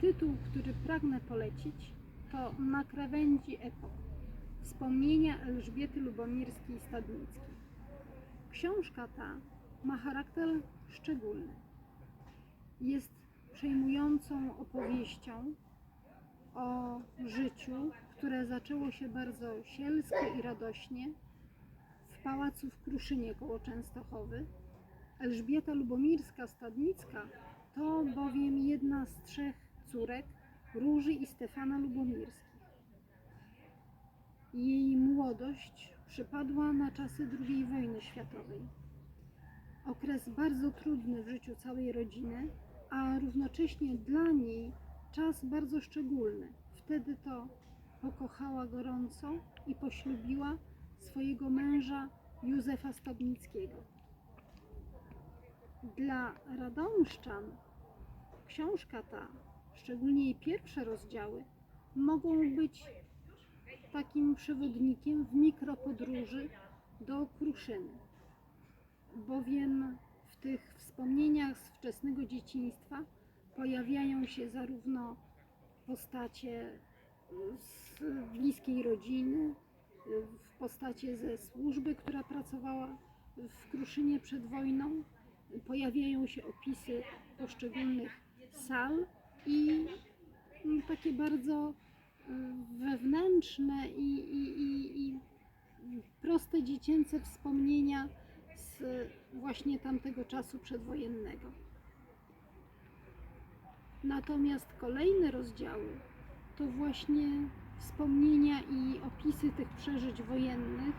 Tytuł, który pragnę polecić, to Na krawędzi epok. Wspomnienia Elżbiety Lubomirskiej-Stadnickiej. Książka ta ma charakter szczególny. Jest przejmującą opowieścią o życiu, które zaczęło się bardzo sielsko i radośnie w pałacu w Kruszynie koło Częstochowy. Elżbieta Lubomirska-Stadnicka to bowiem jedna z trzech córek Róży i Stefana Lubomirskich. Jej młodość przypadła na czasy II wojny światowej. Okres bardzo trudny w życiu całej rodziny, a równocześnie dla niej czas bardzo szczególny. Wtedy to pokochała gorąco i poślubiła swojego męża Józefa Stadnickiego. Dla radomszczan książka ta, szczególnie jej pierwsze rozdziały, mogą być takim przewodnikiem w mikropodróży do Kruszyny, bowiem w tych wspomnieniach z wczesnego dzieciństwa pojawiają się zarówno postacie z bliskiej rodziny, w postacie ze służby, która pracowała w Kruszynie przed wojną. Pojawiają się opisy poszczególnych sal i mm, takie bardzo y, wewnętrzne i, i, i, i proste dziecięce wspomnienia z właśnie tamtego czasu przedwojennego. Natomiast kolejne rozdziały to właśnie wspomnienia i opisy tych przeżyć wojennych.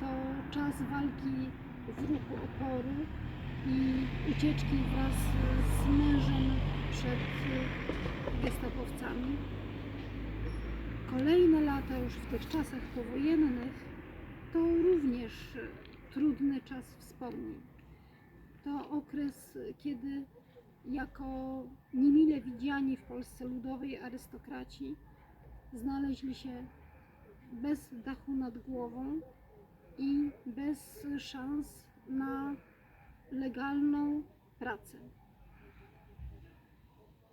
To czas walki w ruchu oporu i ucieczki wraz z mężem przed gestapowcami. Kolejne lata już w tych czasach powojennych to również trudny czas wspomnień. To okres, kiedy jako niemile widziani w Polsce ludowej arystokraci znaleźli się bez dachu nad głową i bez szans na legalną pracę.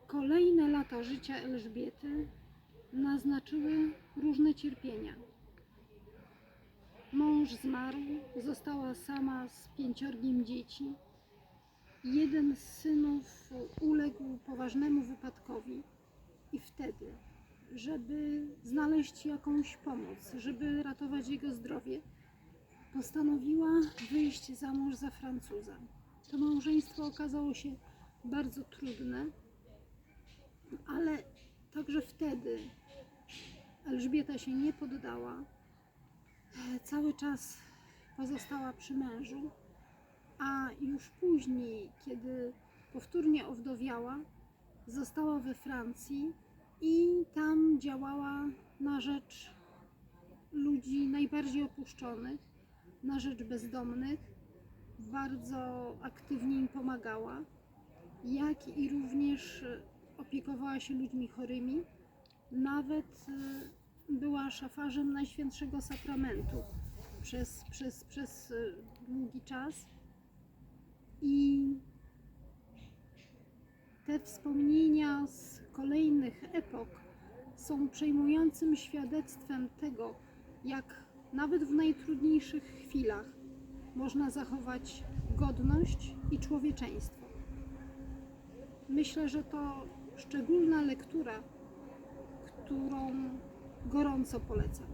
Kolejne lata życia Elżbiety naznaczyły różne cierpienia. Mąż zmarł, została sama z pięciorgiem dzieci. Jeden z synów uległ poważnemu wypadkowi i wtedy, żeby znaleźć jakąś pomoc, żeby ratować jego zdrowie, postanowiła wyjść za mąż za Francuza. To małżeństwo okazało się bardzo trudne, ale także wtedy Elżbieta się nie poddała. Cały czas pozostała przy mężu, a już później, kiedy powtórnie owdowiała, została we Francji i tam działała na rzecz ludzi najbardziej opuszczonych, na rzecz bezdomnych. Bardzo aktywnie im pomagała, jak i również opiekowała się ludźmi chorymi. Nawet e, była szafarzem Najświętszego Sakramentu przez, przez, przez e, długi czas. I te wspomnienia z kolejnych epok są przejmującym świadectwem tego, jak nawet w najtrudniejszych chwilach można zachować godność i człowieczeństwo. Myślę, że to szczególna lektura, którą gorąco polecam.